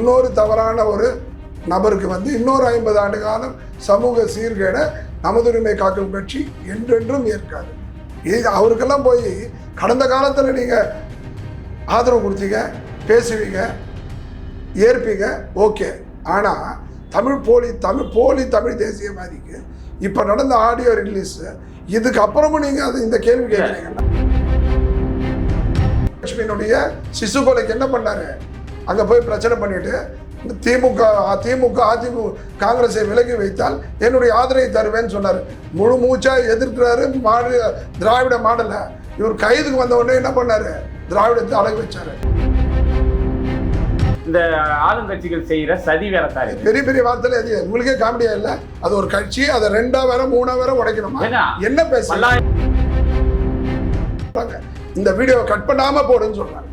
இன்னொரு தவறான ஒரு நபருக்கு வந்து இன்னொரு ஐம்பது ஆண்டு காலம் சமூக சீர்கேடை நமதுரிமை காக்கும் கட்சி என்றென்றும் ஏற்காது. இது அவருக்கெல்லாம் போய் கடந்த காலத்தில் நீங்கள் ஆதரவு கொடுத்தீங்க பேசுவீங்க ஏற்பீங்க ஓகே. ஆனால் தமிழ் போலி தமிழ் போலி தமிழ் தேசியவாதிக்கு இப்போ நடந்த ஆடியோ ரிலீஸ் இதுக்கு அப்புறமும் நீங்கள் அது இந்த கேள்வி கேட்குறீங்கன்னா லட்சுமியினுடைய சிசு கொலைக்கு என்ன பண்ணாரு? அங்கே போய் பிரச்சனை பண்ணிட்டு திமுக திமுக அதிமுக காங்கிரஸை விலகி வைத்தால் என்னுடைய ஆதரவை தருவேன்னு சொன்னார். முழு மூச்சா எதிர்க்கிறாரு மாநில திராவிட மாடலை. இவர் கைதுக்கு வந்த உடனே என்ன பண்ணாரு? திராவிடத்தை அழகு வச்சாரு. இந்த ஆளுங்கட்சிகள் செய்யற சதி வேலைக்காரி பெரிய பெரிய வார்த்தையில அது உங்களுக்கே காமெடியா இல்ல? அது ஒரு கட்சி அதை ரெண்டா வேற மூணா வேற உடைக்கணுமா? என்ன பல்லாயிரம் இந்த வீடியோ கட் பண்ணாம போடுன்னு சொல்றாங்க.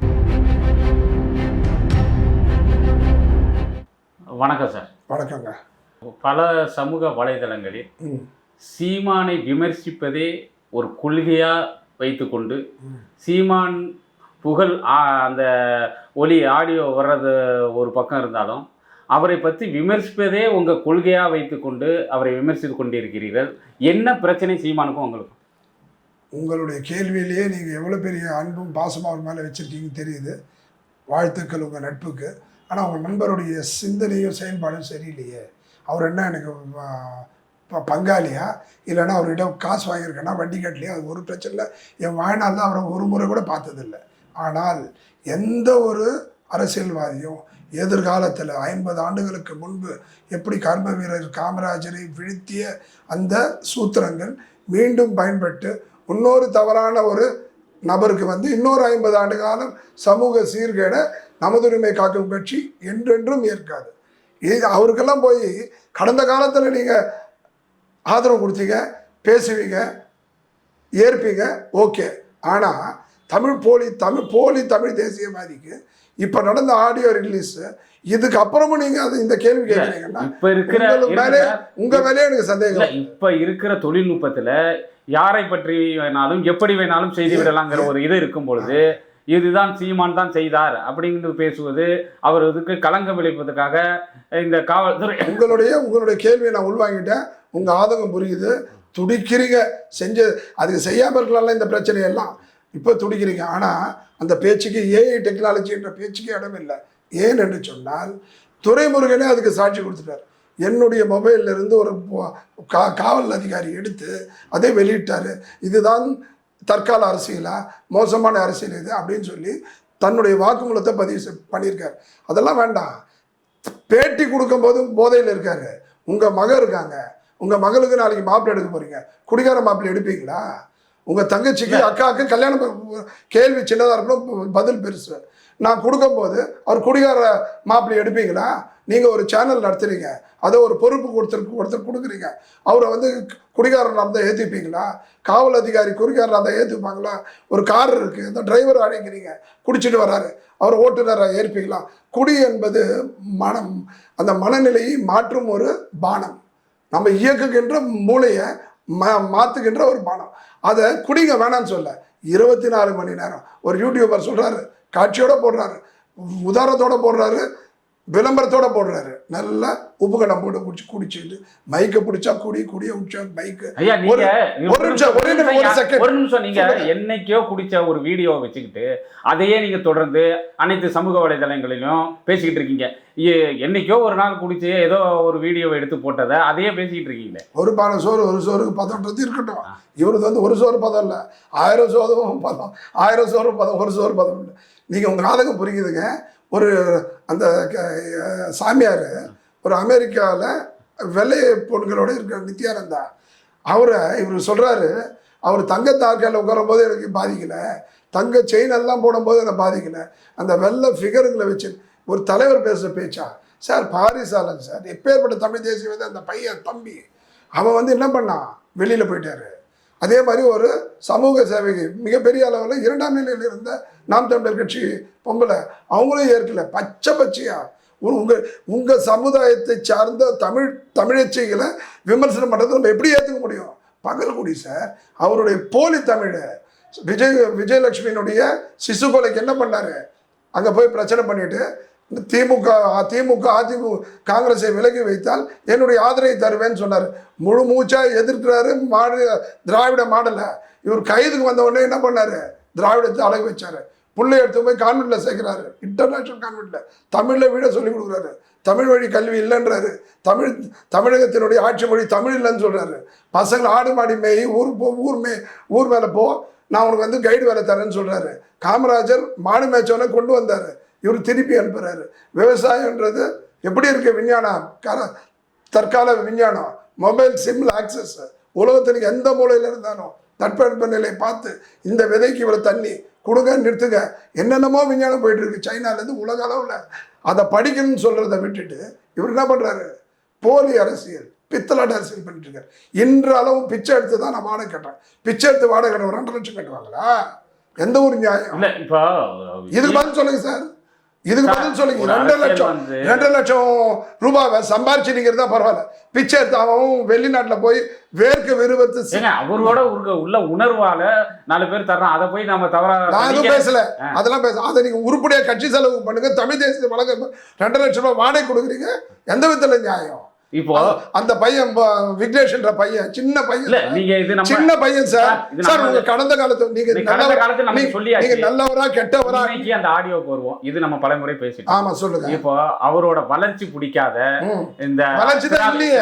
வணக்கம் சார். வணக்கங்க. பல சமூக வலைதளங்களில். சீமானை விமர்சிப்பதே ஒரு கொள்கையா வைத்துக்கொண்டு சீமான் புகழ் அந்த ஒலி ஆடியோ வர்றது ஒரு பக்கம் இருந்தாலும் அவரை பற்றி விமர்சிப்பதே உங்கள் கொள்கையாக வைத்துக்கொண்டு அவரை விமர்சித்து கொண்டிருக்கிறீர்கள். என்ன பிரச்சனை சீமானுக்கும் உங்களுக்கும்? உங்களுடைய கேள்வியிலேயே நீங்க எவ்வளவு பெரிய அன்பும் பாசமும் அவர் மேல வச்சிருக்கீங்கன்னு தெரியுது. வாழ்த்துக்கள் உங்க நட்புக்கு. ஆனால் அவங்க நண்பருடைய சிந்தனையும் செயல்பாடும் சரியில்லையே. அவர் என்ன எனக்கு ப- பங்காளியா? இல்லைன்னா அவர்கிட்ட காசு வாங்கியிருக்கேன்னா வட்டி கட்டலையா? அது ஒரு பிரச்சனை இல்லை என் வாழ்நாளில் அவரை ஒரு முறை கூட பார்த்ததில்லை. ஆனால் எந்த ஒரு அரசியல்வாதியும் எதிர்காலத்தில் ஐம்பது ஆண்டுகளுக்கு முன்பு எப்படி கர்ம வீரர் காமராஜரை வீழ்த்திய அந்த சூத்திரங்கள் மீண்டும் பயன்பட்டு இன்னொரு தவறான ஒரு நபருக்கு வந்து இன்னொரு ஐம்பது ஆண்டு காலம் சமூக சீர்கேடை நமதுரிமை காக்கும் கட்சி என்றென்றும் ஏற்காது. இது அவருக்கெல்லாம் போய் கடந்த காலத்தில் நீங்கள் ஆதரவு கொடுத்தீங்க பேசுவீங்க ஏற்பீங்க ஓகே. ஆனால் தமிழ் போலி தமிழ் போலி தமிழ் தேசியவாதிக்கு இப்போ நடந்த ஆடியோ ரிலீஸ் இதுக்கு அப்புறமும் நீங்கள் அது இந்த கேள்வி கேட்குறீங்கன்னா இப்ப இருக்கிற மேலே உங்க மேலே எனக்கு இல்ல சந்தேகம் இப்ப இருக்கிற தொழில்நுட்பத்துல யாரை பற்றி வேணாலும் எப்படி வேணாலும் செய்து விடலாங்கிற ஒரு இது இருக்கும் பொழுது இதுதான் சீமான் தான் செய்தார் அப்படிங்கிறது பேசுவது அவர் இதுக்கு களங்கம் விளைப்பதற்காக இந்த காவல்துறை உங்களுடைய உங்களுடைய கேள்வியை நான் உள்வாங்கிட்டேன். உங்க ஆதங்கம் புரியுது. துடிக்கிறீங்க செஞ்சு அதுக்கு செய்யாம இருக்கலாம்ல இந்த பிரச்சனையெல்லாம். இப்போ துடிக்கிறீங்க. ஆனா அந்த பேச்சுக்கு ஏஐ டெக்னாலஜி என்ற பேச்சுக்கு இடம் இல்லை. ஏன் என்று சொன்னால் துறைமுருகனே அதுக்கு சாட்சி கொடுத்துட்டார். என்னுடைய மொபைல்ல இருந்து ஒரு கா காவல் அதிகாரி எடுத்து அதை வெளியிட்டாரு. இதுதான் தற்கால அரசியலா? மோசமான அரசியல் இது அப்படின்னு சொல்லி தன்னுடைய வாக்குமூலத்தை பதிவு பண்ணியிருக்காரு. அதெல்லாம் வேண்டாம். பேட்டி கொடுக்கும்போது போதையில் இருக்காரு. உங்க மக இருக்காங்க. உங்க மகளுக்கு நாளைக்கு மாப்பிள்ளை எடுக்க போறீங்க. குடிகார மாப்பிள்ளை எடுப்பீங்களா? உங்க தங்கச்சிக்கு அக்காவுக்கு கல்யாணம் கேள்வி சின்னதா இருக்கணும் பதில் பெருசு. நான் கொடுக்கும்போது அவர் குடிகார மாப்பிள்ளை எடுப்பீங்களா? நீங்கள் ஒரு சேனல் நடத்துறீங்க. அதை ஒரு பொறுப்பு கொடுத்துருக்கு ஒருத்தர் கொடுக்குறீங்க. அவரை வந்து குடிகாரனாக இருந்தால் ஏற்றிப்பீங்களா காவல் அதிகாரி குடிகாரனாக இருந்தால் ஏற்றுப்பாங்களா ஒரு கார் இருக்குது இந்த டிரைவர் அழைக்கிறீங்க. குடிச்சிட்டு வராரு. அவர் ஓட்டுநரை ஏற்பீங்களா? குடி என்பது மனம். அந்த மனநிலையை மாற்றும் ஒரு பானம். நம்ம இயக்குகின்ற மூளையை மா மாற்றுகின்ற ஒரு பானம். அதை குடிங்க வேணாம்னு சொல்ல. இருபத்தி நாலு மணி நேரம். ஒரு யூடியூபர் சொல்கிறாரு காட்சியோட போடுறாரு. உதாரணத்தோட போடுறாரு. விளம்பரத்தோட போடுறாரு. நல்லா உப்பு போட்டு குடிச்சு குடிச்சிட்டு மைக்கை பிடிச்சா குடி குடிய உச்சா மைக்கு ஒரு- நிமிஷம், ஒரு நிமிஷம், ஒரு நிமிஷம் நீங்க. என்னைக்கோ குடிச்ச ஒரு வீடியோவை வச்சுக்கிட்டு அதையே நீங்க தொடர்ந்து அனைத்து சமூக வலைதளங்களிலும் பேசிக்கிட்டு இருக்கீங்க. என்னைக்கோ ஒரு நாள் குடிச்சு ஏதோ ஒரு வீடியோவை எடுத்து போட்டதை அதையே பேசிக்கிட்டு இருக்கீங்களே. ஒரு பானை சோறு ஒரு சோறுக்கு பதம்ன்றது இருக்கட்டும். இவருக்கு வந்து ஒரு சோறு பதம் இல்லை. ஆயிரம் சோறும் பதம் ஆயிரம் சோறு பதம் ஒரு சோறு பதம் இல்லை. நீங்கள் உங்கள் நாதகம் புரியுதுங்க. ஒரு அந்த க- சாமியார் ஒரு அமெரிக்காவில் வெள்ளை பொண்களோட இருக்கிற நித்யானந்தா. அவரை இவர் சொல்கிறாரு அவர் தங்க தாக்கையில் உட்காரும் போது எனக்கு பாதிக்கலை. தங்க செயின் எல்லாம் போடும்போது எனக்கு பாதிக்கலை. அந்த வெள்ளை ஃபிகருங்களை வச்சு ஒரு தலைவர் பேசுகிற பேச்சா? சார் பாரிசாலன் சார் எப்பேற்பட்ட தமிழ் தேசியவாதி அந்த பையன் தம்பி. அவன் வந்து என்ன பண்ணான்? வெளியில் போயிட்டாரு. அதே மாதிரி ஒரு சமூக சேவைக்கு மிகப்பெரிய அளவில் இரண்டாம் நிலையில் இருந்த நாம் தமிழர் கட்சி பொம்பளை அவங்களும் ஏற்கல. பச்சை பச்சையா. உ- உங்கள் சமுதாயத்தை சார்ந்த தமிழ் தமிழச்சிகளை விமர்சனம் பண்ணுறது நம்ம எப்படி ஏற்றுக்க முடியும்? பகல்குடி சார் அவருடைய போலி தமிழ் விஜய் விஜயலட்சுமியினுடைய சிசு கொலைக்கு என்ன பண்ணார்? அங்கே போய் பிரச்சனை பண்ணிட்டு திமுக திமுக அதிமுக காங்கிரஸை விலகி வைத்தால் என்னுடைய ஆதரவை தருவேன்னு சொன்னார். முழு மூச்சாக எதிர்க்கிறாரு மாடு திராவிட மாடலை. இவர் கைதுக்கு வந்த உடனே என்ன பண்ணார்? திராவிடத்தை அழகு வச்சார். பிள்ளை எடுத்து போய் கான்வெண்ட்டில் சேர்க்குறாரு. இன்டர்நேஷ்னல் கான்வெண்ட்டில் தமிழில் வீட சொல்லிக் கொடுக்குறாரு. தமிழ் வழி கல்வி இல்லைன்றாரு. தமிழ் தமிழகத்தினுடைய ஆட்சி மொழி தமிழ் இல்லைன்னு சொல்கிறாரு பசங்களை ஆடு மாடி மேய் ஊர் போ ஊர் மே ஊர் மேலே போ. நான் உனக்கு வந்து கைடு வேலை தரேன்னு சொல்கிறாரு காமராஜர் மாடு மேய்ச்சோன்னே கொண்டு வந்தார். இவர் திருப்பி அனுப்புறாரு. விவசாயன்றது எப்படி இருக்கு விஞ்ஞானம்? கர தற்கால விஞ்ஞானம். மொபைல் சிம்ல ஆக்சஸ் உலகத்திற்கு எந்த மூலையில் இருந்தாலும் தட்பவெப்ப நிலையை பார்த்து இந்த விதைக்கு இவ்வளோ தண்ணி கொடுங்க நிறுத்துங்க. என்னென்னமோ விஞ்ஞானம் போயிட்டு இருக்கு. சைனாலேருந்து உலக அளவில் அதை படிக்கணும்னு சொல்கிறத விட்டுட்டு இவர் என்ன பண்ணுறாரு போலி அரசியல் பித்தலாட்ட அரசியல் பண்ணிட்டு இருக்காரு. இன்று அளவும் பிச்சை எடுத்து தான் நான் வாடகை கட்டுறேன். பிச்சை எடுத்து வாடகை கட்டுறேன் ரெண்டு லட்சம் கட்டுவாங்களா? எந்த ஒரு நியாயம்? இதுக்கு பதில் சொல்லுங்க சார். இதுக்கு பதில் சொல்லுங்க. ரெண்டு லட்சம் ரெண்டு லட்சம் ரூபாவை சம்பாரிச்சு நீங்கிறதா பரவாயில்ல. பிச்சை எடுத்து அவன் வெளிநாட்டுல போய் வேர்க்க விருப்பத்து ஏங்க அவரோட உள்ள உணர்வால நாலு பேர் தர்றான். அதை போய் நம்ம தவறா நான் நீங்க- பேசல. அதெல்லாம் பேச அதை நீங்க உருப்படியா கட்சி செலவு பண்ணுங்க. தமிழ் தேசிய வழங்க ரெண்டு லட்சம் ரூபாய் வாடகை கொடுக்குறீங்க. எந்த விதத்துல நியாயம்? இப்போ அந்த பையன் விக்னேஷ்ன்ற பையன் சின்ன பையன் நீங்க இது நம்ம சின்ன பையன் சார் சார், நம்ம- உங்க கடந்த காலத்து நீங்க கடந்த காலத்துல நீங்க- சொல்லியாச்சு. நீங்க நல்லவரா கெட்டவரா இன்னைக்கு அந்த ஆடியோக்கு வருவோம் இது நம்ம பலமுறை பேசிட்டோம் ஆமா சொல்லுங்க இப்போ அவரோட வளர்ச்சி பிடிக்காத. இந்த வளர்ச்சி தான் இல்லையே.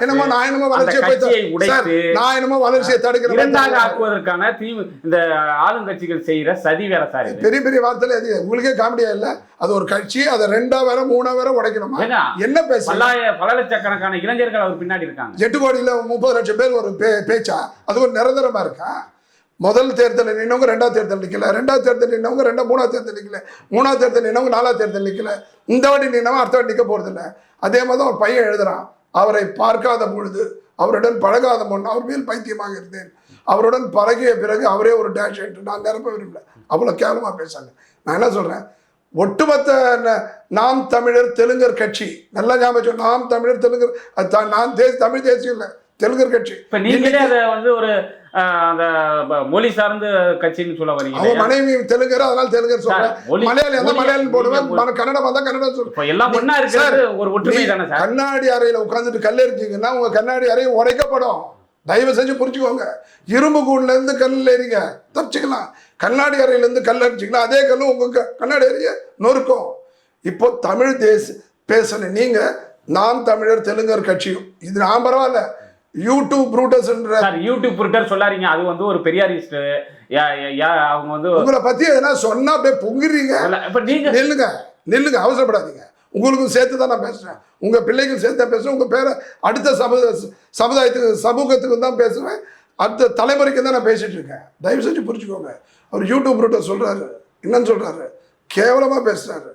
என்னமோ நான் என்னமோ வளர்ச்சியை கட்சியை உடைத்து நான் என்னமோ வளர்ச்சியை தடுக்கிற மாதிரி இரண்டாக. ஆக்குவதற்கான தீ இந்த ஆளுங்கட்சிகள் செய்யற சதி வேலை சார் பெரிய பெரிய வார்த்தையில உங்களுக்கே காமெடியா இல்ல அது ஒரு கட்சி அதை ரெண்டா வேற மூணா வேற உடைக்கணுமா? என்ன பேச? பல லட்சக்கணக்கான இளைஞர்கள் அவர் பின்னாடி இருக்காங்க. எட்டு கோடியில முப்பது லட்சம் பேர் ஒரு பே- பேச்சா? அது ஒரு நிரந்தரமா இருக்கா? முதல் தேர்தல் நின்னவங்க ரெண்டாவது தேர்தல் நிக்கல. ரெண்டாவது தேர்தல் நின்னவங்க ரெண்டா மூணாவது தேர்தல் நிக்கல. மூணாவது தேர்தல் நின்னவங்க நாலாவது தேர்தல் நிக்கல. இந்த வாட்டி நின்னவன் அடுத்த வாட்டி நிக்க போறது இல்ல அதே மாதிரி தான் ஒரு பையன் எழுதுறான். அவரை பார்க்காத பொழுது அவருடன் பழகாத முன் அவர் மேல் பைத்தியமாக இருந்தேன். அவருடன் பழகிய பிறகு அவரே ஒரு டேஷ் நான் நிரப்ப விரும்பல. அவ்வளோ கேவலமாக பேசாங்க நான் என்ன சொல்றேன்? ஒட்டுமொத்த நாம் தமிழர் தெலுங்கர் கட்சி. நல்லா ஞாபகம். நாம் தமிழர் தெலுங்கர் அது நான் தே தமிழ் தேசியம் இல்லை தெலுங்கர் கட்சி. இப்ப நீங்களே அதை வந்து ஒரு அந்த மொழி சார்ந்த கட்சின்னு சொல்ல வரீங்க அவன்? மனைவி தெலுங்கர் அதனால தெலுங்கர் சொல்றேன். மலையாளி மொழி- மலையாளம் போடுவேன். மன- கன்னடம் வந்தா கன்னடம் சொல்றேன். எல்லாம் ஒண்ணா இருக்கிறது ஒரு ஒற்றுமை தானே சார்? கண்ணாடி அறையில உட்கார்ந்துட்டு கல்லெறிஞ்சிங்கன்னா உங்க கண்ணாடி அறை உடைக்கப்படும். தயவு செஞ்சு புரிஞ்சுக்கோங்க. இரும்பு கூண்டுல இருந்து கல்லில் எறிங்க தப்பிச்சுக்கலாம். கண்ணாடி அறையில இருந்து கல் அடிச்சிக்கலாம். அதே கல்லு உங்க க- கண்ணாடி அறைய நொறுக்கும். இப்போ தமிழ் தேச பேசணும் நீங்க நாம் தமிழர் தெலுங்கர் கட்சியும். இது நான் பரவாயில்ல. யூடியூப் ப்ரூட்டஸ்ன்ற சார் யூடியூப் புரிட்டர் சொல்லாதீங்க. அது வந்து ஒரு பெரியாரிஸ்ட் அவங்க வந்து உங்களை பத்தி எதனா சொன்னா அப்படியே பொங்குறீங்க. நில்லுங்க. நில்லுங்க. அவசரப்படாதீங்க. உங்களுக்கும் சேர்த்து தான் நான் பேசுறேன். உங்க பிள்ளைக்கும் சேர்த்து தான் பேசுறேன். உங்க பேரை அடுத்த சமுத சமுதாயத்துக்கு சமூகத்துக்கு தான் பேசுவேன் அடுத்த தலைமுறைக்கு தான் நான் பேசிட்டு இருக்கேன். தயவு செஞ்சு புரிஞ்சுக்கோங்க. அவர் யூடியூப் ரூட்டை சொல்றாரு. என்னன்னு சொல்றாரு? கேவலமா பேசுறாரு.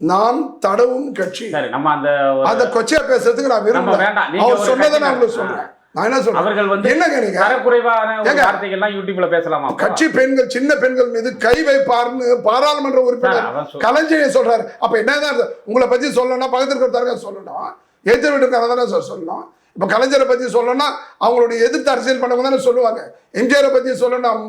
நான் தடவும் கட்சி. நம்ம அந்த அந்த கொச்சையா பேசுறதுக்கு நான் நீங்க அவர் சொன்னதை நான் உங்களுக்கு சொல்றேன். நான் என்ன சொல்றேன் அவர்கள் வந்து தரக்குறைவான? வார்த்தைகள்லாம் யூடியூப்ல பேசலாமா? கட்சி பெண்கள் சின்ன பெண்கள் மீது கை வைப்பார்னு பாராளுமன்ற உறுப்பினர் கலைஞரை சொல்றாரு அப்ப என்னதான்? உங்களை பத்தி சொல்லணும்னா பக்கத்துல இருக்கிற சொல்லணும் எதிர் வீட்டுக்காரங்க தானே சார் சொல்லணும் இப்ப கலைஞரை பத்தி சொல்லணும்னா அவங்களுடைய எதிர்த்து அரசியல் பண்ணவங்க தானே சொல்லுவாங்க எம்ஜிஆரை பத்தி சொல்லணும்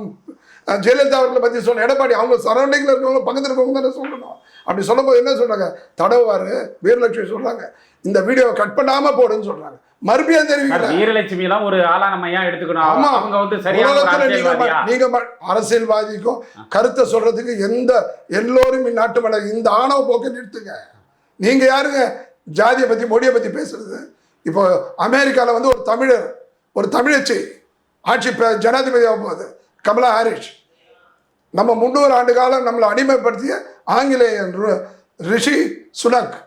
ஜெயலலிதா அவர்களை பத்தி சொல்லணும் எடப்பாடி அவங்க சரௌண்டிங்ல இருக்கவங்க பக்கத்துல இருக்கவங்க தானே சொல்லணும். அப்படி சொல்லும்போது என்ன சொல்றாங்க? தடவாரு வீரலட்சுமி சொல்றாங்க. இந்த வீடியோவை கட் பண்ணாம போடுன்னு சொல்றாங்க. மறுபடியும் தெரிவிக்கிறாங்க வீரலட்சுமி எல்லாம் ஒரு ஆளா நம்ம ஏன் எடுத்துக்கணும்? ஆமா. அவங்க வந்து உலகத்துல நீங்க அரசியல்வாதிக்கும் கருத்தை சொல்றதுக்கு எந்த எல்லோரும் இந்நாட்டு இந்த ஆணவ போக்கை நிறுத்துங்க. நீங்க யாருங்க? ஜாதியை பத்தி மொழியை பத்தி பேசுறது. இப்போ அமெரிக்கால வந்து ஒரு தமிழர் ஒரு தமிழச்சி ஆட்சி ஜனாதிபதியாக போகுது. Kamala Harris. நம்ம முந்நூறு ஆண்டு காலம் நம்மளை அடிமைப்படுத்திய ஆங்கிலேயன் ரிஷி சுனக்.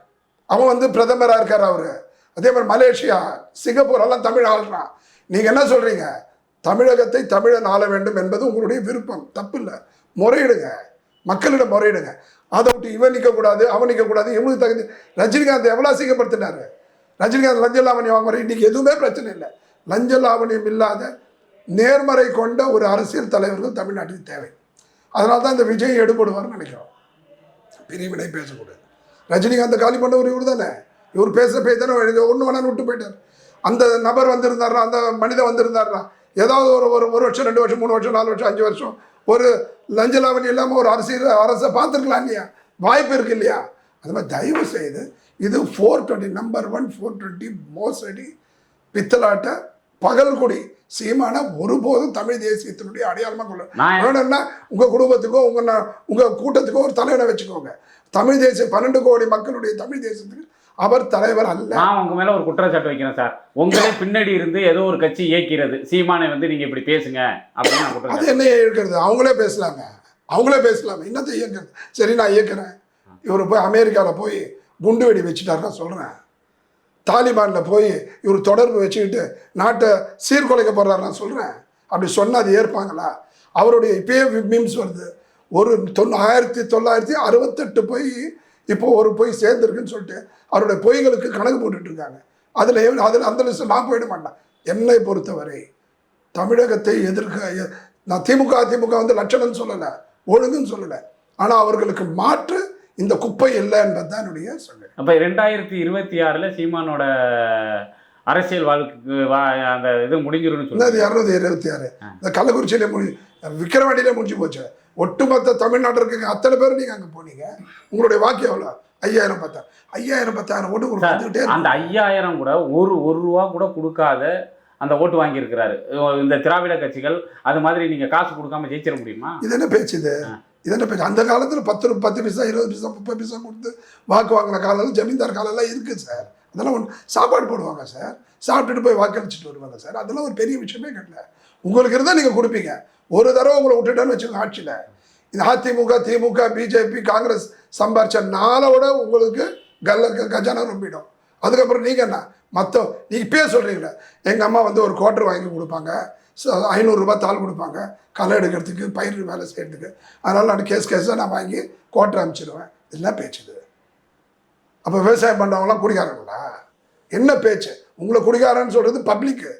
அவன் வந்து பிரதமராக இருக்கார் அவர். அதே மாதிரி மலேசியா சிங்கப்பூர் எல்லாம் தமிழ் ஆள்றான் நீங்கள் என்ன சொல்கிறீங்க தமிழகத்தை தமிழன் ஆள வேண்டும் என்பது உங்களுடைய விருப்பம். தப்பு இல்லை முறையிடுங்க. மக்களிடம் முறையிடுங்க. அதை விட்டு இவன் நிற்கக்கூடாது அவன் நிற்கக்கூடாது இவனுக்கு தகுதி ரஜினிகாந்த் எவ்வளோ அசிங்கப்படுத்தினாரு? ரஜினிகாந்த் லஞ்ச லாவணியம் வாங்குற இன்னைக்கு எதுவுமே பிரச்சனை இல்லை. லஞ்ச லாவணியம் இல்லாத நேர்மறை கொண்ட ஒரு அரசியல் தலைவர்கள் தமிழ்நாட்டுக்கு தேவை. அதனால தான் இந்த விஜய் எடுபடுவார்னு நினைக்கிறோம். பிரிவினை பேசக்கூடாது. ரஜினிகாந்த் காலி பண்ணவர் இவர் தானே? இவர் பேச பேய் தானே ஒன்று வேணான்னு விட்டு போயிட்டார். அந்த நபர் வந்திருந்தாரா அந்த மனிதன் வந்திருந்தாரா ஏதாவது ஒரு ஒரு ஒரு வருஷம் ரெண்டு வருஷம் மூணு வருஷம் நாலு வருஷம் அஞ்சு வருஷம் ஒரு லஞ்ச லாவணி இல்லாமல் ஒரு அரசியல் அரசை பார்த்துருக்கலாம் இல்லையா? வாய்ப்பு இருக்கு இல்லையா? அது மாதிரி தயவு செய்து இது four twenty number one four twenty மோசடி பித்தலாட்ட பகல்குடி சீமான ஒருபோதும் தமிழ் தேசியத்தினுடைய அடையாளமாக கொள்ள வேணும்னா உங்க குடும்பத்துக்கோ உங்க நா- உங்க கூட்டத்துக்கோ ஒரு தலைவனை வச்சுக்கோங்க. தமிழ் தேசிய பன்னெண்டு கோடி மக்களுடைய தமிழ் தேசத்துக்கு அவர் தலைவர் அல்ல. நான் உங்க மேல ஒரு குற்றச்சாட்டு வைக்கிறேன் சார். உங்களே பின்னாடி இருந்து ஏதோ ஒரு கட்சி இயக்கிறது. சீமானை வந்து நீங்க இப்படி பேசுங்க அப்படின்னு அது என்ன இயக்கிறது? அவங்களே பேசலாங்க அவங்களே பேசலாமே. என்னத்தை இயக்கிறது? சரி நான் இயக்குறேன். இவர் போய் அமெரிக்காவில் போய் குண்டு வெடி வச்சுட்டாரு நான் சொல்கிறேன் தாலிபானில் போய் இவர் தொடர்பு வச்சுக்கிட்டு நாட்டை சீர்குலைக்க போகிறார் நான் சொல்கிறேன் அப்படி சொன்னால் அது ஏற்பாங்களா? அவருடைய இப்பயே மீம்ஸ் வருது. ஒரு தொண்ணூ ஆயிரத்தி தொள்ளாயிரத்தி அறுபத்தெட்டு பொய் இப்போ ஒரு பொய் சேர்ந்துருக்குன்னு சொல்லிட்டு அவருடைய பொய்களுக்கு கணக்கு போட்டுட்ருக்காங்க அதில் அதில் அந்த லிஸ்ட் நான் போயிட மாட்டேன். என்னை பொறுத்தவரை தமிழகத்தை எதிர்க்க நான் திமுக அதிமுக வந்து லட்சணம்னு சொல்லலை ஒழுங்குன்னு சொல்லலை. ஆனால் அவர்களுக்கு மாற்று இந்த குப்பை இல்லை என்பது தான் என்னுடைய சொல்ல அப்ப ரெண்டாயிரத்தி இருபத்தி ஆறுல சீமானோட அரசியல் வாழ்க்கை வா- அந்த இது முடிஞ்சிரும்னு சொல்லி இரநூத்தி இருபத்தி ஆறு. இந்த கள்ளக்குறிச்சியில முடி விக்கிரவாண்டியில முடிஞ்சு போச்சு. ஒட்டுமொத்த தமிழ்நாட்டில் இருக்க அத்தனை பேர் நீங்க அங்க போனீங்க. உங்களுடைய வாக்கு எவ்வளோ ஐயாயிரம் பத்தாயிரம் ஐயாயிரம் பத்தாயிரம் ஓட்டு வந்துகிட்டே அந்த ஐயாயிரம் கூட ஒரு ஒரு ரூபா கூட கொடுக்காத அந்த ஓட்டு வாங்கியிருக்கிறாரு. இந்த திராவிட கட்சிகள் அது மாதிரி நீங்க காசு கொடுக்காம ஜெயிச்சிட முடியுமா? இது என்ன பேச்சு இது? இதென்ன இது பேச்சு அந்த காலத்தில் பத்து பத்து பைசா இருபது பைசா முப்பது பைசா கொடுத்து வாக்கு வாங்கின காலம் ஜமீன்தார் காலம்லாம் இருக்குது சார். அதெல்லாம் ஒன்று சாப்பாடு போடுவாங்க சார். சாப்பிட்டுட்டு போய் வாக்களிச்சுட்டு வருவாங்க சார். அதெல்லாம் ஒரு பெரிய விஷயமே கிடையாது. உங்களுக்கு இருந்தால் நீங்கள் கொடுப்பீங்க. ஒரு தடவை உங்களை விட்டுட்டேன்னு வச்சுக்கோங்க ஆட்சியில். இந்த அதிமுக திமுக பிஜேபி காங்கிரஸ் சம்பாரிச்ச நாளோட உங்களுக்கு கல்ல கஜானா ரொம்பிடும். அதுக்கப்புறம் நீங்கள் என்ன? மற்ற நீங்கள் இப்பயே சொல்கிறீங்களே எங்கள் அம்மா வந்து ஒரு குவார்டர் வாங்கி கொடுப்பாங்க. ஐநூறுரூபா தாள் கொடுப்பாங்க. களை எடுக்கிறதுக்கு பயிர் வேலை செய்யறதுக்கு. அதனால் நான் கேஸ் கேஸாக நான் வாங்கி கோட்டை அனுப்பிச்சிடுவேன் இதெல்லாம் பேச்சுது அப்போ விவசாயம் பண்ணுறவங்களாம் குடிகாரங்களா என்ன பேச்சு? உங்களை குடிகாரன்னு சொல்கிறது பப்ளிக்கு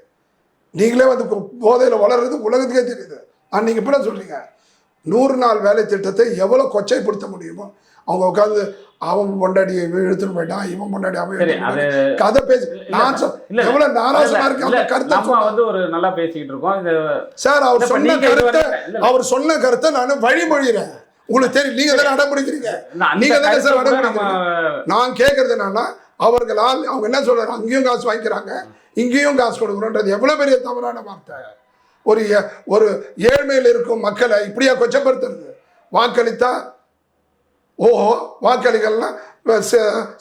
நீங்களே வந்து போதையில் வளர்றது உலகத்துக்கே தெரியுது. ஆனால் நீங்கள் இப்படி சொல்கிறீங்க நூறு நாள் வேலை திட்டத்தை எவ்வளோ கொச்சைப்படுத்த முடியுமோ அவங்க உட்காந்து அவன் பொண்டாடி இழுத்துன்னு போயிட்டான் இவன் பொண்டாடி அவன். கதை பேசி. நான் எவ்வளவு நாராசமா இருக்கு அந்த கருத்தை. வந்து ஒரு நல்லா பேசிக்கிட்டு இருக்கோம். சார் அவர் சொன்ன கருத்தை. அவர் சொன்ன கருத்தை நான் வழிமொழிகிறேன். உங்களுக்கு தெரியும் நீங்க தானே அடம்பிடிக்கிறீங்க. நீங்க தானே சார் அடம்பிடிக்கிறீங்க. நான் கேட்கறது என்னன்னா அவர்களால் அவங்க என்ன சொல்றாங்க அங்கேயும் காசு வாங்கிக்கிறாங்க இங்கேயும் காசு கொடுக்குறோன்றது எவ்வளவு பெரிய தவறான வார்த்தை. ஒரு ஒரு ஏழ்மையில் இருக்கும் மக்களை இப்படியா கொச்சப்படுத்துறது. வாக்களித்தா ஓஹோ வாக்களிகள்லாம்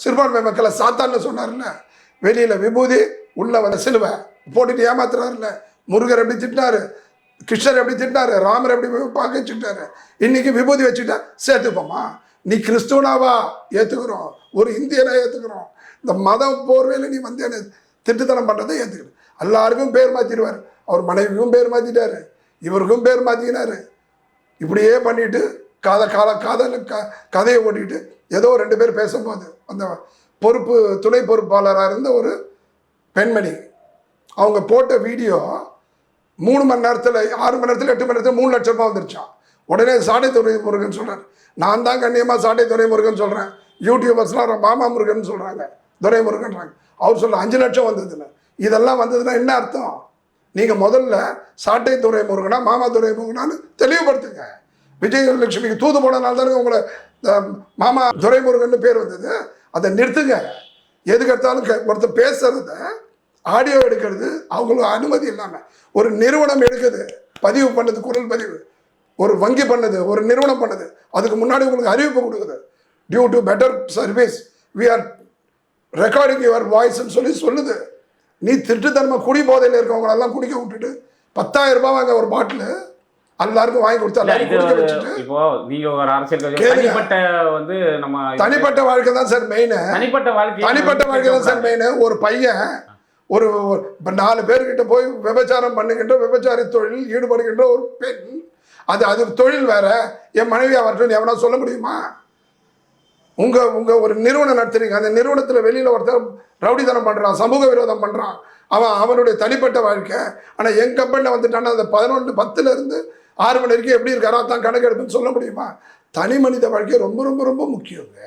சிறுபான்மை மக்களை சாத்தான்னு சொன்னார்ல. வெளியில் விபூதி உள்ள வந்த சிலுவை போட்டுட்டு ஏமாத்துறாருல. முருகர் எப்படி திட்டினாரு கிருஷ்ணர் எப்படி திட்டினாரு ராமர் எப்படி பார்க்க வச்சுட்டாரு இன்னைக்கு விபூதி வச்சுட்டா சேர்த்துப்போமா? நீ கிறிஸ்துவனாவா? ஏற்றுக்கிறோம் ஒரு இந்தியனா ஏற்றுக்கிறோம் இந்த மத போர்வையில் நீ வந்து என்ன திட்டுத்தனம் பண்ணுறதை ஏத்துக்கிறேன் எல்லாருக்கும் பேர் மாற்றிடுவார் அவர் மனைவிக்கும் பேர் மாற்றிட்டார் இவருக்கும் பேர் மாற்றிக்கினாரு இப்படியே பண்ணிட்டு காத கால காதல் க கதையை ஓட்டிக்கிட்டு ஏதோ ரெண்டு பேர் பேசும்போது அந்த பொறுப்பு துணை பொறுப்பாளராக இருந்த ஒரு பெண்மணி அவங்க போட்ட வீடியோ மூணு மணி நேரத்தில் ஆறு மணி நேரத்தில் எட்டு மணி நேரத்தில் மூணு லட்ச ரூபா வந்துருச்சான் உடனே சாடை துறை முருகன் சொல்கிறார் நான் தான் கண்ணியமாக சாட்டை துறை முருகன் சொல்கிறேன் யூடியூபர்ஸ்லாம் மாமா முருகன் சொல்கிறாங்க துரைமுருகன்றாங்க அவர் சொல்ல அஞ்சு லட்சம் வந்ததுன்னு இதெல்லாம் வந்ததுன்னா என்ன அர்த்தம்? நீங்கள் முதல்ல சாட்டை துறைமுருகனா மாமா துறைமுருகனான்னு தெளிவுபடுத்துங்க. விஜயலட்சுமிக்கு தூது போனனால தானே உங்களை மாமா துரைமுருகன் பேர் வந்தது. அதை நிறுத்துங்க. எதுக்கு எடுத்தாலும் ஒருத்தர் பேசுறத ஆடியோ எடுக்கிறது அவங்களுக்கு அனுமதி இல்லாமல் ஒரு நிறுவனம் எடுக்குது பதிவு பண்ணுது குரல் பதிவு. ஒரு வங்கி பண்ணுது ஒரு நிறுவனம் பண்ணுது. அதுக்கு முன்னாடி உங்களுக்கு அறிவிப்பு கொடுக்குது. Due to better service we are recording your வாய்ஸ்ன்னு சொல்லி சொல்லுது. நீ திருட்டுத்தனமாக குடி போதையில் இருக்கவங்களெல்லாம் குடிக்க விட்டுட்டு பத்தாயிரம் ரூபாய் வாங்க ஒரு பாட்டில். எல்லாருக்கும் வாங்கி கொடுத்து இப்போ நீங்க ஒரு அரசியல் கட்சி. தனிப்பட்ட வந்து நம்ம தனிப்பட்ட வாழ்க்கை தான் சார் மெயின் தனிப்பட்ட வாழ்க்கை தனிப்பட்ட வாழ்க்கை தான் சார் மெயின் ஒரு பையன் ஒரு ஒரு- இப்ப நாலு பேர்கிட்ட போய் விபச்சாரம் பண்ணுகின்ற விபச்சார தொழில் ஈடுபடுகின்ற ஒரு பெண். அது அது தொழில் வேற. என் மனைவி அவர்கிட்ட எவனா சொல்ல முடியுமா? உங்க உங்க ஒரு நிறுவனம் நடத்துறீங்க. அந்த நிறுவனத்துல வெளியில ஒருத்தர் ரவுடித்தனம் பண்றான் சமூக விரோதம் பண்றான். அவன் அவனுடைய தனிப்பட்ட வாழ்க்கை. ஆனா என் கம்பெனியில் வந்துட்டான்னா அந்த பதினொன்று பத்துல இருந்து ஆறு மணி வரைக்கும் எப்படி இருக்காரோ தான் கணக்கு எடுப்புன்னு சொல்ல முடியுமா? தனி மனித வாழ்க்கை ரொம்ப ரொம்ப ரொம்ப முக்கியங்க.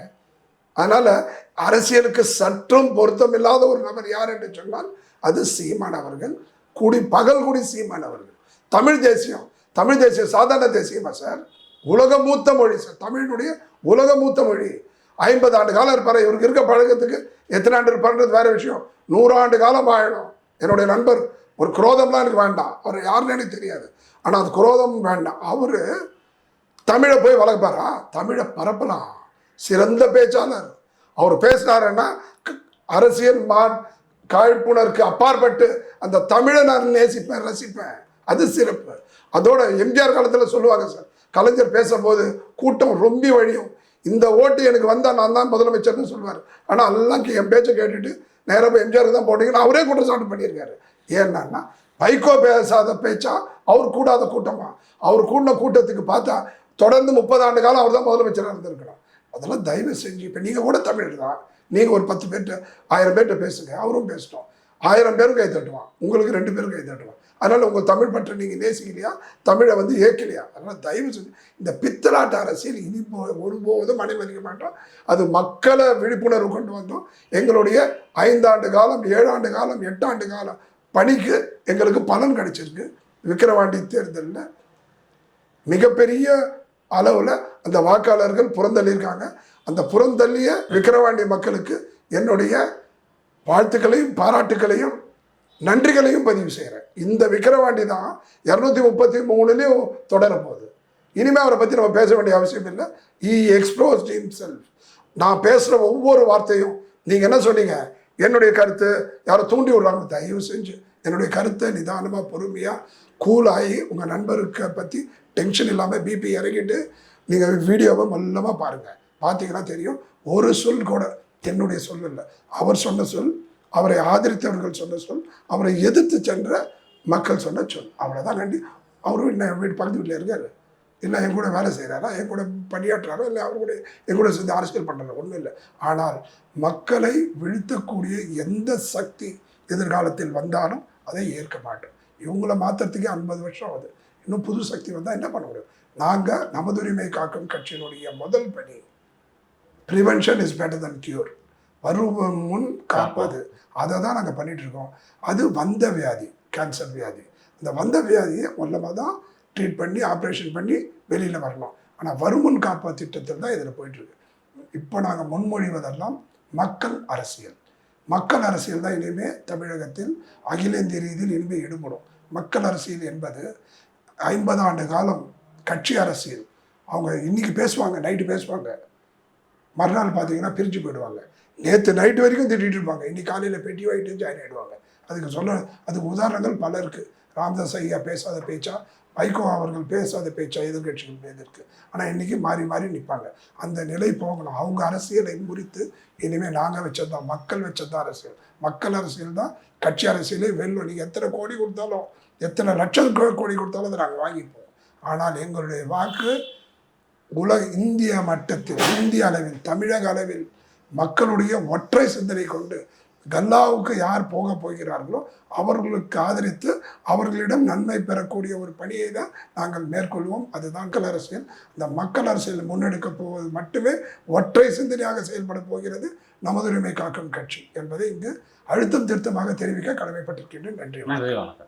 அதனால் அரசியலுக்கு சற்றும் பொருத்தம் இல்லாத ஒரு நபர் யார் என்று சொன்னால் அது சீமான் அவர்கள். குடி பகல் குடி சீமான் அவர்கள். தமிழ் தேசியம். தமிழ் தேசியம் சாதாரண தேசியமா சார்? உலக மூத்த மொழி சார். தமிழினுடைய உலக மூத்த மொழி. ஐம்பது ஆண்டு காலம் இருப்பார். இவருக்கு இருக்க பழக்கத்துக்கு எத்தனை ஆண்டு இருப்பார்ன்றது வேற விஷயம். நூறாண்டு காலம் ஆயிடும் என்னுடைய நண்பர். ஒரு குரோதம்லாம் எனக்கு வேண்டாம். அவர் யாருன்னு எனக்கு தெரியாது. ஆனால் அது குரோதம் வேண்டாம். அவர் தமிழை போய் வளர்ப்பாரா? தமிழை பரப்பலாம். சிறந்த பேச்சாளர். அவர் பேசினாருன்னா அரசியல் மா காழ்ப்புணர்க்கு அப்பாற்பட்டு அந்த தமிழை நான் நேசிப்பேன் ரசிப்பேன். அது சிறப்பு. அதோட எம்ஜிஆர் காலத்தில் சொல்லுவாங்க சார் கலைஞர் பேசும்போது கூட்டம் ரொம்ப வழியும். இந்த ஓட்டு எனக்கு வந்தால் நான் தான் முதலமைச்சர்னு சொல்லுவார் ஆனால் எல்லாம் என் பேச்சை கேட்டுட்டு நேராக போய் எம்ஜிஆர் தான் போட்டீங்கன்னா அவரே குற்றச்சாட்டு பண்ணியிருக்காரு. ஏன்னா வைகோ பேசாத பேச்சா அவர் கூடாத கூட்டமா? அவர் கூடின கூட்டத்துக்கு பார்த்தா தொடர்ந்து முப்பது ஆண்டு காலம் அவர் தான் முதலமைச்சராக இருந்திருக்கிறார். அதெல்லாம் தயவு செஞ்சு இப்போ நீங்கள் கூட தமிழர் தான். நீங்கள் ஒரு பத்து பேர்கிட்ட ஆயிரம் பேர்கிட்ட பேசுங்க. அவரும் பேசிட்டோம். ஆயிரம் பேரும் கை தட்டுவான். உங்களுக்கு ரெண்டு பேரும் கை தட்டுவான். அதனால் உங்கள் தமிழ் பற்ற நீங்கள் நேசிக்கலையா? தமிழை வந்து ஏற்கலையா? அதனால் தயவு செஞ்சு இந்த பித்தலாட்ட அரசியல் இனி போ ஒருபோதும் அனுமதிக்க மாட்டோம். அது மக்களை விழிப்புணர்வு கொண்டு வந்தோம். எங்களுடைய ஐந்தாண்டு காலம் ஏழாண்டு காலம் எட்டாண்டு காலம் பணிக்கு எங்களுக்கு பலன் கிடைச்சிருக்கு. விக்கிரவாண்டி தேர்தலில் மிகப்பெரிய அளவில் அந்த வாக்காளர்கள் புறந்தள்ளியிருக்காங்க. அந்த புறந்தள்ளிய விக்கிரவாண்டி மக்களுக்கு என்னுடைய வாழ்த்துக்களையும் பாராட்டுக்களையும் நன்றிகளையும் பதிவு செய்கிறேன் இந்த விக்கிரவாண்டி தான் இரநூத்தி முப்பத்தி மூணுலேயும் தொடர போகுது இனிமேல் அவரை பற்றி நம்ம பேச வேண்டிய அவசியம் இல்லை. ஈ இம் செல்ஃப் நான் பேசுகிற ஒவ்வொரு வார்த்தையும் நீங்கள் என்ன சொன்னீங்க? என்னுடைய கருத்து. யாரை தூண்டி விடுறாங்க தயவு செஞ்சு. என்னுடைய கருத்தை நிதானமாக பொறுமையாக கூலாகி உங்கள் நண்பருக்கு பற்றி டென்ஷன் இல்லாமல் பிபி இறக்கிட்டு நீங்கள் வீடியோவை மல்லமாக பாருங்கள் பார்த்தீங்கன்னா தெரியும் ஒரு சொல் கூட என்னுடைய சொல் இல்லை. அவர் சொன்ன சொல் அவரை ஆதரித்தவர்கள் சொன்ன சொல் அவரை எதிர்த்து சென்ற மக்கள் சொன்ன சொல். அவ்வளோதான் நன்றி. அவரும் என்ன வீட்டு பக்கத்து வீட்டில் இருக்காரு. இல்லை என் கூட வேலை செய்கிறாரா என் கூட பணியாற்றுறாரா? இல்லை அவர் கூட என் கூட சேர்ந்து அரசியல் பண்ணுறாரு ஒன்றும் இல்லை. ஆனால் மக்களை வீழ்த்தக்கூடிய எந்த சக்தி எதிர்காலத்தில் வந்தாலும் அதை ஏற்க மாட்டோம். இவங்கள மாற்றுறதுக்கே ஐம்பது வருஷம் ஆகுது. இன்னும் புது சக்தி வந்தால் என்ன பண்ண முடியும்? நாங்கள் நமதுரிமை காக்கும் கட்சியினுடைய முதல் பணி prevention is better than cure வரும் முன் காப்பது. அதை தான் நாங்கள் பண்ணிகிட்ருக்கோம் இருக்கோம். அது வந்த வியாதி கேன்சர் வியாதி. அந்த வந்த வியாதியை மூலமாக தான் ட்ரீட் பண்ணி ஆப்ரேஷன் பண்ணி வெளியில் வரணும். ஆனால் வருமுன் காப்பா திட்டத்தில் தான் இதில் போயிட்டுருக்கு இப்போ நாங்கள் முன்மொழிவதெல்லாம் மக்கள் அரசியல். மக்கள் அரசியல் தான் இனிமேல் தமிழகத்தில் அகில இந்திய ரீதியில் இனிமேல் ஈடுபடும் மக்கள் அரசியல் என்பது ஐம்பது ஆண்டு காலம் கட்சி அரசியல். அவங்க இன்னைக்கு பேசுவாங்க நைட்டு பேசுவாங்க. மறுநாள் பார்த்தீங்கன்னா பிரிஞ்சு போயிடுவாங்க. நேற்று நைட்டு வரைக்கும் திட்டிகிட்டு இருப்பாங்க. இன்னைக்கு காலையில் பெட்டி வாங்கிட்டு ஜாயின் ஆகிடுவாங்க அதுக்கு சொல்ல அதுக்கு உதாரணங்கள் பல இருக்குது ராம்தாஸ் ஐயா பேசாத பேச்சா வைகோ அவர்கள் பேசாத பேச்சா எதிர்கட்சிகள் மீது இருக்குது ஆனால் இன்றைக்கி மாறி மாறி நிற்பாங்க அந்த நிலை போகணும். அவங்க அரசியலை முறித்து இனிமேல் நாங்கள் வச்சது தான் மக்கள் வச்சது தான் அரசியல். மக்கள் அரசியல் தான் கட்சி அரசியலே வெல்லும். நீங்கள் எத்தனை கோடி கொடுத்தாலும் எத்தனை லட்சம் கோடி கொடுத்தாலும் அதை நாங்கள் வாங்கிப்போம். ஆனால் எங்களுடைய வாக்கு உலக இந்திய மட்டத்தில் இந்திய அளவில் தமிழக அளவில் மக்களுடைய ஒற்றை சிந்தனை கொண்டு கல்லாவுக்கு யார் போக போகிறார்களோ அவர்களுக்கு ஆதரித்து அவர்களிடம் நன்மை பெறக்கூடிய ஒரு பணியை தான் நாங்கள் மேற்கொள்வோம். அதுதான் மக்கள் அரசியல். இந்த மக்கள் அரசியல் முன்னெடுக்க போவது மட்டுமே ஒற்றை சிந்தனையாக செயல்பட போகிறது. நமதுரிமை காக்கும் கட்சி என்பதை இங்கு அழுத்தம் திருத்தமாக தெரிவிக்க கடமைப்பட்டிருக்கின்றேன். நன்றி. நன்றி வணக்கம்.